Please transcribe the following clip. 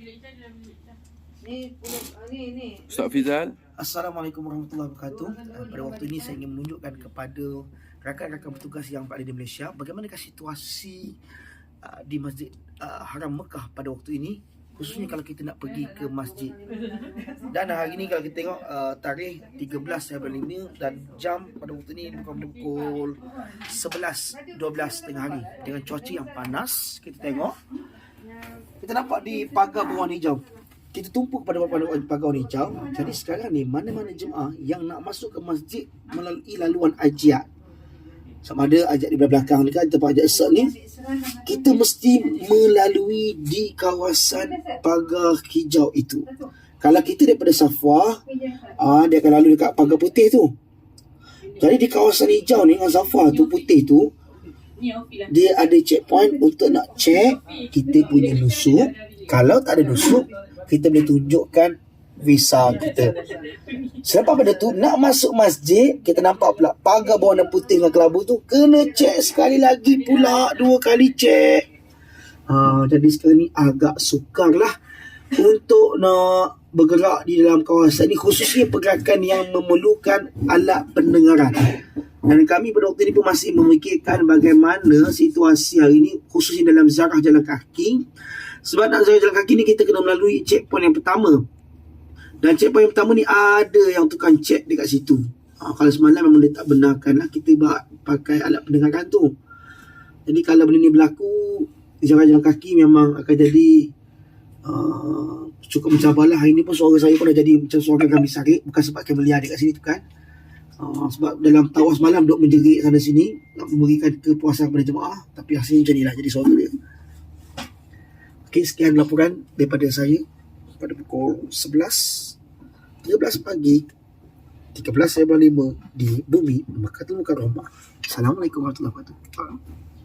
Ni, ni. Ustaz Fizal. Assalamualaikum warahmatullahi wabarakatuh. Uh, pada waktu ini saya ingin menunjukkan kepada rakan-rakan bertugas yang berada di Malaysia bagaimanakah situasi uh, di Masjid uh, Haram Mekah pada waktu ini khususnya kalau kita nak pergi ke masjid. Dan hari ini kalau kita tengok uh, tarikh 13 Februari 5 dan jam pada waktu ini bukan pukul 11 12 tengah hari dengan cuaca yang panas kita tengok kita nampak di pagar berwarna hijau kita tumpuk pada pagar pagar warna hijau jadi sekarang ni mana-mana jemaah yang nak masuk ke masjid melalui laluan ajiat. Sama ada ajak di belakang ni kan tempat ajak esok ni kita mesti melalui di kawasan pagar hijau itu. Kalau kita daripada Safwa ah dia akan lalu dekat pagar putih tu. Jadi di kawasan hijau ni dengan Safwa tu putih tu dia ada checkpoint untuk nak check kita punya nusuk. Kalau tak ada nusuk, kita boleh tunjukkan visa kita. Selepas pada tu, nak masuk masjid, kita nampak pula pagar berwarna putih dengan kelabu tu, kena check sekali lagi pula, dua kali check. Ha, jadi sekarang ni agak sukar lah untuk nak bergerak di dalam kawasan ni khususnya pergerakan yang memerlukan alat pendengaran. Dan kami pada waktu ini pun masih memikirkan bagaimana situasi hari ini khususnya dalam ziarah jalan kaki. Sebab nak ziarah jalan kaki ni kita kena melalui checkpoint yang pertama. Dan checkpoint yang pertama ni ada yang tukang check dekat situ. Ha, kalau semalam memang dia tak benarkan lah kita pakai alat pendengaran tu. Jadi kalau benda ni berlaku, ziarah jalan kaki memang akan jadi uh, cukup mencabarlah. Hari ni pun suara saya pun dah jadi macam suara kami sarik. Bukan sebab kami lihat dekat sini tu kan. Uh, sebab dalam tawas malam duk menjerit sana sini nak memberikan kepuasan kepada jemaah tapi hasilnya macam inilah jadi suara dia. Okey sekian laporan daripada saya pada pukul 11 13 pagi 13 Februari 5 di Bumi Makatul Mukarramah. Assalamualaikum warahmatullahi wabarakatuh.